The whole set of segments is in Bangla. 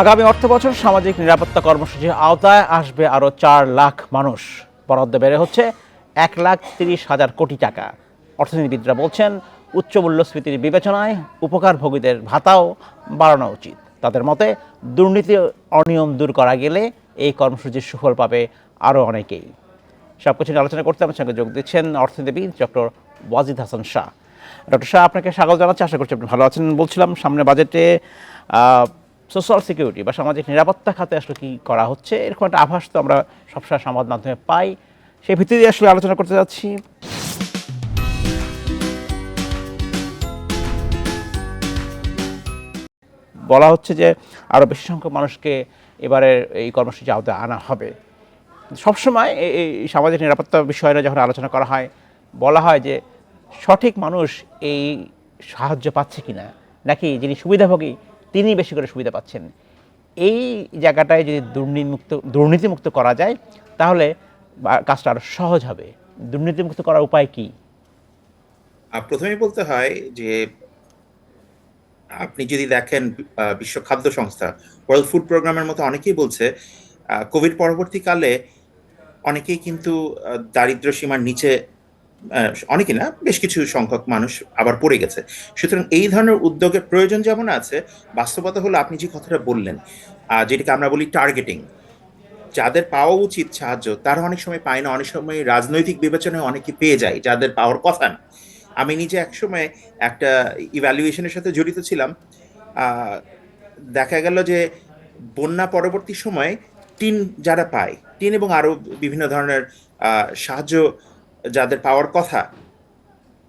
আগামী অর্থ বছর সামাজিক নিরাপত্তা কর্মসূচির আওতায় আসবে আরও চার লাখ মানুষ। বরাদ্দ বেড়ে হচ্ছে এক লাখ তিরিশ হাজার কোটি টাকা। অর্থনীতিবিদরা বলছেন, উচ্চ মূল্যস্ফীতির বিবেচনায় উপকারভোগীদের ভাতাও বাড়ানো উচিত। তাদের মতে, দুর্নীতি অনিয়ম দূর করা গেলে এই কর্মসূচির সুফল পাবে আরও অনেকেই। সব কিছু আলোচনা করতে আমার সঙ্গে যোগ দিচ্ছেন অর্থনীতিবিদ ডক্টর ওয়াজিদ হাসান শাহ। ডক্টর শাহ, আপনাকে স্বাগত জানাচ্ছি। আশা করছি আপনি ভালো আছেন। বলছিলাম, সামনে বাজেটে সোশ্যাল সিকিউরিটি বা সামাজিক নিরাপত্তা খাতে আসলে কী করা হচ্ছে, এরকম একটা আভাস তো আমরা সবসময় সংবাদ মাধ্যমে পাই। সেই ভিত্তিতে আসলে আলোচনা করতে যাচ্ছি। বলা হচ্ছে যে আরও বেশি সংখ্যক মানুষকে এবারের এই কর্মসূচি আওতায় আনা হবে। সবসময় এই- সামাজিক নিরাপত্তা বিষয়টা যখন আলোচনা করা হয়, বলা হয় যে সঠিক মানুষ এই সাহায্য পাচ্ছে কিনা, নাকি যিনি সুবিধাভোগী তিনি বেশি করে সুবিধা পাচ্ছেন। এই জায়গাটায় যদি দুর্নীতিমুক্ত দুর্নীতিমুক্ত করা যায় তাহলে কাজটা আরও সহজ হবে। দুর্নীতিমুক্ত করার উপায় কী? প্রথমেই বলতে হয় যে আপনি যদি দেখেন বিশ্ব খাদ্য সংস্থা ওয়ার্ল্ড ফুড প্রোগ্রামের মতো অনেকেই বলছে কোভিড পরবর্তীকালে অনেকেই কিন্তু আহ, দারিদ্র্য সীমার নিচে অনেকে না, বেশ কিছু সংখ্যক মানুষ আবার পড়ে গেছে। সুতরাং এই ধরনের উদ্যোগের প্রয়োজন যেমন আছে, বাস্তবতা হলো আপনি যে কথাটা বললেন যেটাকে আমরা বলি টার্গেটিং যাদের পাওয়া উচিত সাহায্য, তারা অনেক সময় পায় না, অনেক সময় রাজনৈতিক বিবেচনায় অনেকে পেয়ে যায়, যাদের পাওয়ার কথা না। আমি নিজে একসময় একটা ইভ্যালুয়েশনের সাথে জড়িত ছিলাম দেখা গেল যে বন্যা পরবর্তী সময়ে টিন যারা পায়, টিন এবং আরও বিভিন্ন ধরনের সাহায্য যাদের পাওয়ার কথা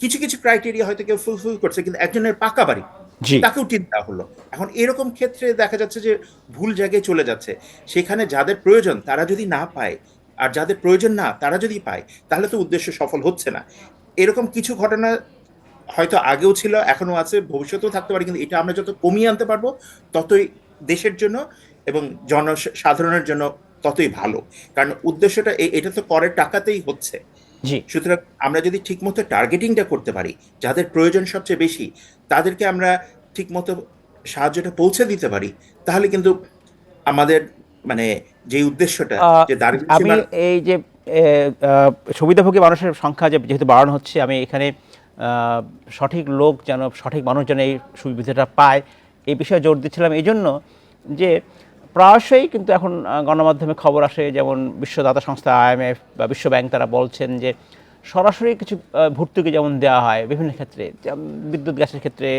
কিছু কিছু ক্রাইটেরিয়া হয়তো কেউ ফুলফিল করছে কিন্তু একজনের পাকা বাড়ি তাকেও দেওয়া হলো। এখন এরকম ক্ষেত্রে দেখা যাচ্ছে যে ভুল জায়গায় চলে যাচ্ছে। সেখানে যাদের প্রয়োজন তারা যদি না পায় আর যাদের প্রয়োজন না তারা যদি পায় তাহলে তো উদ্দেশ্য সফল হচ্ছে না। এরকম কিছু ঘটনা হয়তো আগেও ছিল এখনও আছে ভবিষ্যতেও থাকতে পারে কিন্তু এটা আমরা যত কমিয়ে আনতে পারব ততই দেশের জন্য এবং জনসাধারণের জন্য ততই ভালো। কারণ উদ্দেশ্যটা এটা তো করের টাকাতেই হচ্ছে। জি। সুতরাং আমরা যদি ঠিকমতো টার্গেটিংটা করতে পারি যাদের প্রয়োজন সবচেয়ে বেশি তাদেরকে আমরা ঠিকমতো সাহায্যটা পৌঁছে দিতে পারি তাহলে কিন্তু আমাদের মানে যে উদ্দেশ্যটা যে আমি এই যে সুবিধাভোগী মানুষের সংখ্যা যে যেহেতু বাড়ানো হচ্ছে আমি এখানে সঠিক লোক যেন সঠিক মানুষ যেন এই সুবিধাটা পায় এই বিষয়ে জোর দিচ্ছিলাম। এই জন্য যে প্রায়শই কিন্তু এখন গণমাধ্যমে খবর আসে যেমন বিশ্বদাতা সংস্থা আইএমএফ বা বিশ্ব ব্যাংক তারা বলছেন যে সরাসরি কিছু ভর্তুকি যেমন দেওয়া হয় বিভিন্ন ক্ষেত্রে যেমন বিদ্যুৎ গ্যাসের ক্ষেত্রে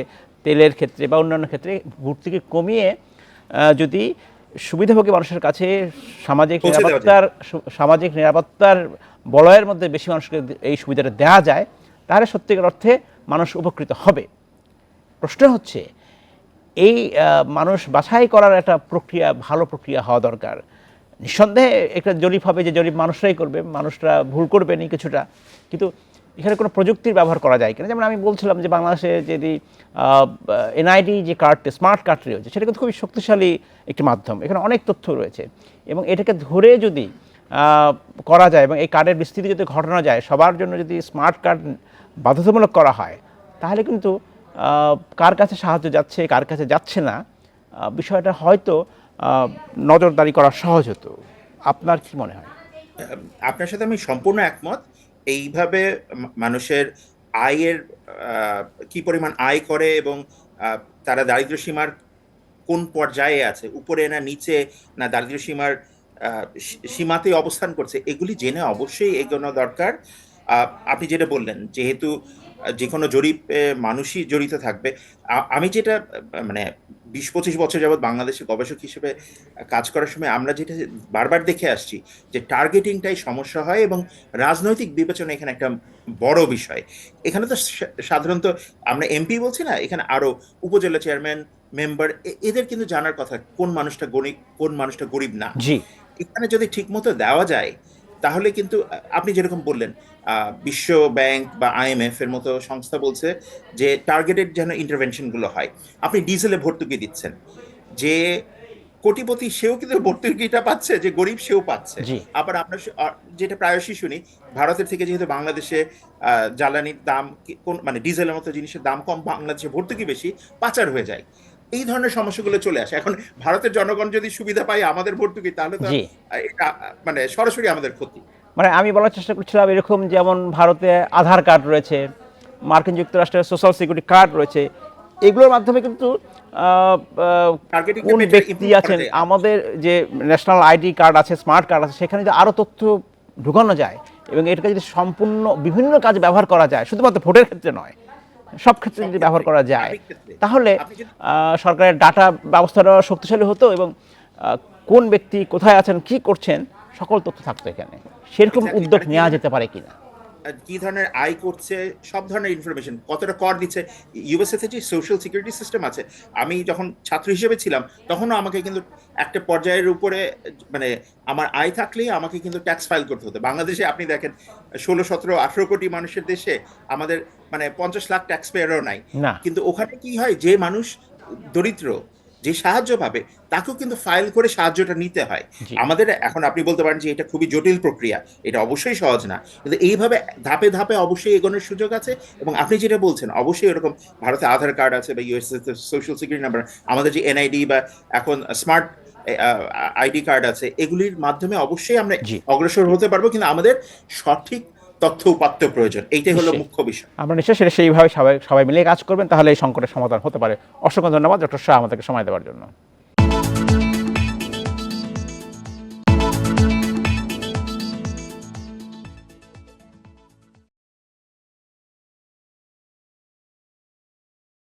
তেলের ক্ষেত্রে বা অন্যান্য ক্ষেত্রে ভর্তুকি কমিয়ে যদি সুবিধাভোগী মানুষের কাছে সামাজিক। নিরাপত্তার সামাজিক নিরাপত্তার বলয়ের মধ্যে বেশি মানুষকে এই সুবিধাটা দেওয়া যায় তাহলে সত্যিকার অর্থে মানুষ উপকৃত হবে প্রশ্ন হচ্ছে এই মানুষ বাছাই করার একটা প্রক্রিয়া, ভালো প্রক্রিয়া হওয়া দরকার। নিঃসন্দেহে একটা জরিপ হবে যে জরিপ মানুষরাই করবে, মানুষরা ভুল করবেনই কিছুটা। কিন্তু এখানে কোনো প্রযুক্তির ব্যবহার করা যায় কিনা? যেমন আমি বলছিলাম যে বাংলাদেশে যদি এনআইডি যে কার্ডটি, স্মার্ট কার্ডটি রয়েছে, সেটা কিন্তু খুবই শক্তিশালী একটি মাধ্যম। এখানে অনেক তথ্য রয়েছে। এবং এটাকে ধরে যদি করা যায় এবং এই কার্ডের বিস্তৃতি যদি ঘটানো যায়, সবার জন্য যদি স্মার্ট কার্ড বাধ্যতামূলক করা হয়, তাহলে কিন্তু কার কাছে সাহায্য যাচ্ছে কার কাছে যাচ্ছে না বিষয়টা হয়তো নজরদারি করা সহজ হতো। আপনার কি মনে হয়? আপনার সাথে আমি সম্পূর্ণ একমত। এইভাবে মানুষের আয়ের কি পরিমাণ আয় করে এবং তারা দারিদ্র্য সীমার কোন পর্যায়ে আছে উপরে না নিচে না দারিদ্র্য সীমার আহ, সী- সীমাতেই অবস্থান করছে এগুলি জেনে অবশ্যই এগোনো দরকার। আপনি যেটা বললেন যেহেতু যে কোনো জরিপে মানুষই জড়িত থাকবে। আমি যেটা মানে বিশ পঁচিশ বছর যাবৎ বাংলাদেশে গবেষক হিসেবে কাজ করার সময় আমরা যেটা বারবার দেখে আসছি যে টার্গেটিংটাই সমস্যা হয় এবং রাজনৈতিক বিবেচনা এখানে একটা বড় বিষয়। এখানে তো সাধারণত আমরা এমপি বলছি না এখানে আরও উপজেলা চেয়ারম্যান মেম্বার এদের কিন্তু জানার কথা কোন মানুষটা গরিব কোন মানুষটা গরিব না। জি। এখানে যদি ঠিকমতো দেওয়া যায় তাহলে কিন্তু আপনি যেরকম বললেন বিশ্ব ব্যাংক বা আইএমএফ এর মতো সংস্থা বলছে যে টার্গেটেড যেন ইন্টারভেনশনগুলো হয়। আপনি ডিজেলে ভর্তুকি দিচ্ছেন। যে কোটিপতি সেও কিন্তু ভর্তুকিটা পাচ্ছে যে গরিব সেও পাচ্ছে। আবার আপনার যেটা প্রায়শই শুনি ভারতের থেকে যেহেতু বাংলাদেশে জ্বালানির দাম কোন মানে ডিজেলের মতো জিনিসের দাম কম বাংলাদেশে ভর্তুকি বেশি পাচার হয়ে যায়। এই ধরনের সমস্যাগুলো চলে আসে। এখন ভারতের জনগণ যদি সুবিধা পায় আমাদের ভর্তুকি তাহলে তো এটা মানে সরাসরি আমাদের ক্ষতি। মানে আমি বলার চেষ্টা করছিলাম এরকম যেমন ভারতে আধার কার্ড রয়েছে মার্কিন যুক্তরাষ্ট্রের সোশ্যাল সিকিউরিটি কার্ড রয়েছে এগুলোর মাধ্যমে কিন্তু কোন ব্যক্তি আছেন আমাদের যে ন্যাশনাল আইডি কার্ড আছে স্মার্ট কার্ড আছে সেখানে যে আরও তথ্য ঢুকানো যায় এবং এটাকে যদি সম্পূর্ণ বিভিন্ন কাজে ব্যবহার করা যায় শুধুমাত্র ভোটের ক্ষেত্রে নয় সব ক্ষেত্রে যদি ব্যবহার করা যায় তাহলে সরকারের ডাটা ব্যবস্থাটা শক্তিশালী হতো এবং কোন ব্যক্তি কোথায় আছেন কি করছেন সকল তথ্য থাকতো এখানে। সেরকম উদ্যোগ নেওয়া যেতে পারে কিনা? কি ধরনের আয় করছে সব ধরনের ইনফরমেশন কতটা কর দিচ্ছে ইউএসএ তে যে সোশ্যাল সিকিউরিটি সিস্টেম আছে আমি যখন ছাত্র হিসেবে ছিলাম তখনও আমাকে কিন্তু একটা পর্যায়ের উপরে মানে আমার আয় থাকলেই আমাকে কিন্তু ট্যাক্স ফাইল করতে হতো। বাংলাদেশে আপনি দেখেন ষোলো সতেরো আঠেরো কোটি মানুষের দেশে আমাদের মানে পঞ্চাশ লাখ ট্যাক্স পেয়ারও নাই কিন্তু ওখানে কি হয় যে মানুষ দরিদ্র যে সাহায্য পাবে তাকেও কিন্তু ফাইল করে সাহায্যটা নিতে হয়। আমাদের এখন আপনি বলতে পারেন যে এটা খুবই জটিল প্রক্রিয়া এটা অবশ্যই সহজ না। কিন্তু এইভাবে ধাপে ধাপে অবশ্যই এগোনোর সুযোগ আছে এবং আপনি যেটা বলছেন অবশ্যই এরকম ভারতে আধার কার্ড আছে বা ইউএস সোশ্যাল সিকিউরিটি নাম্বার আমাদের যে এনআইডি বা এখন স্মার্ট আইডি কার্ড আছে এগুলির মাধ্যমে অবশ্যই আমরা অগ্রসর হতে পারব। কিন্তু আমাদের সঠিক তথ্য উপাত্ত প্রয়োজন। এইটাই হলো মুখ্য বিষয়। আমরা নিশ্চয় সেটা সেইভাবে সবাই সবাই মিলে কাজ করবেন তাহলে এই সংকটের সমাধান হতে পারে। অসংখ্য ধন্যবাদ ডক্টর শাহ আমাদেরকে সময় দেওয়ার জন্য।